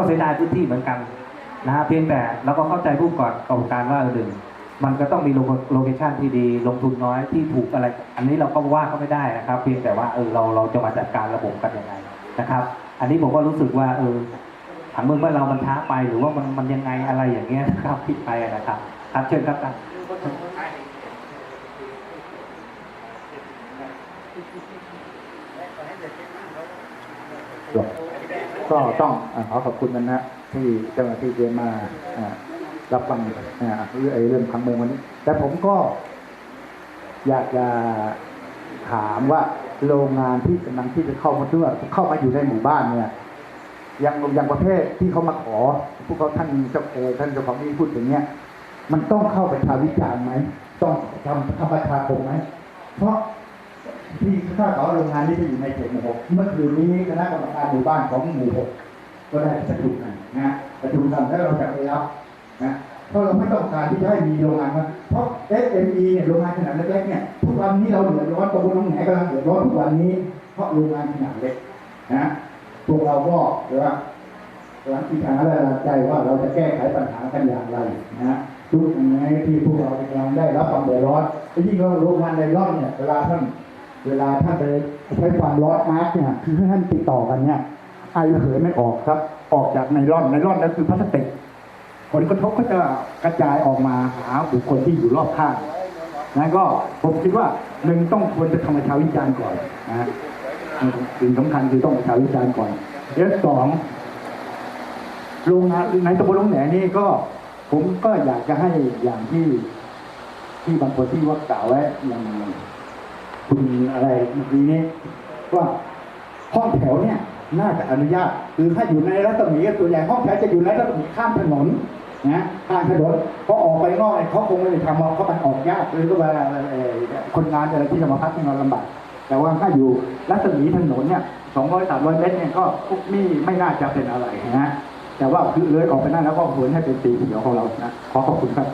ก็เสียดายพื้นที่เหมือนกันนะฮะเพียงแต่เราก็เข้าใจผู้ประกอบการว่าเออหนึ่งมันก็ต้องมีโลเคชันที่ดี ลงทุนน้อยที่ถูกอะไร อันนี้เราก็ว่าก็ไม่ได้นะครับ เพียงแต่ว่าเออเราเราจะมาจัดการระบบกันยังไงนะครับ อันนี้ผมก็รู้สึกว่าเออผังเมืองบ้าเรามันช้าไปหรือว่ามันมันยังไงอะไรอย่างเงี้ยนะครับคิดไปนะครับครับเชิญครับท่าน ก็ต้องขอขอบคุณกันนะที่เจ้าหน้าที่ได้มารับฟังเรื่องพังเมืองวันนี้ แต่ผมก็อยากจะถามว่าโรงงานที่กำลังที่จะเข้ามาเพื่อเข้ามาอยู่ในหมู่บ้านเนี่ยอย่างอย่างประเภทที่เขามาขอพวกเขาท่านเจ้าเอท่านเจ้าของนี่พูดถึงเนี่ยมันต้องเข้าไประชาวิจารณ์ไหมต้องทำทำประชาคมไหมเพราะ ที่ข้าเขาโรงงานนี้จะอยู่ในเขตหมู่หกเมื่อคืนนี้คณะกรรมการหมู่บ้านของหมู่หกก็ได้ประชุมกันนะประชุมกันแล้วเราจะไปรับนะเพราะเราไม่ต้องการที่จะให้มีโรงงานมาเพราะ SME เนี่ยโรงงานขนาดเล็กๆเนี่ยทุกวันนี้เราเดือดร้อนตำบลหนองแหนกำลังเดือดร้อนทุกวันนี้ เพราะโรงงานขนาดเล็กนะพวกเราก็เรียกว่าหลังที่ทางและหลังใจว่าเราจะแก้ไขปัญหากันอย่างไรนะทุกอย่างไรที่พวกเรากำลังได้รับความเดือดร้อนยิ่งเราโรงงานในร่อนเนี่ยเวลาท่าน เวลาท่านไปใช้ความร้อนมาร์กเนี่ยคือให้ท่านติดต่อกันเนี่ย ไอระเหยไม่ออกครับ ออกจากในร่อนในร่อนนั่นคือพลาสติกผลกระทบก็จะกระจายออกมาหาบุคคลที่อยู่รอบข้างนั้นก็ผมคิดว่าหนึ่งต้องควรจะทำประชาวิจารณ์ก่อนนะสิ่งสำคัญคือต้องประชาวิจารณ์ก่อนเรื่องสองโรงงานในตำบลลงแหนนี่ก็ ผมก็อยากจะให้อย่างที่ที่บางคนที่ว่ากล่าวไว้อย่าง คุณอะไรเมื่อกี้นี้ว่าห้องแถวเนี่ยน่าจะอนุญาตคือถ้าอยู่ในรัศมีส่วนใหญ่ห้องแถวจะอยู่ในรัศมีข้ามถนนนะข้ามถนนเพอออกไปนอกเนี่ยเขาคงไม่ได้ทำเพราะมันออกยากเลยก็เวลาคนงานอะไรที่จะมาพักที่นอนลำบากแต่ว่าถ้าอยู่รัศมีถนนเนี่ยสองร้อยสามร้อยเมตรเนี่ยก็ไม่ไม่น่าจะเป็นอะไรนะแต่ว่าคือเลยออกไปนั่นแล้วก็ควรให้เป็นสีเขียวของเรานะขอขอบคุณครับ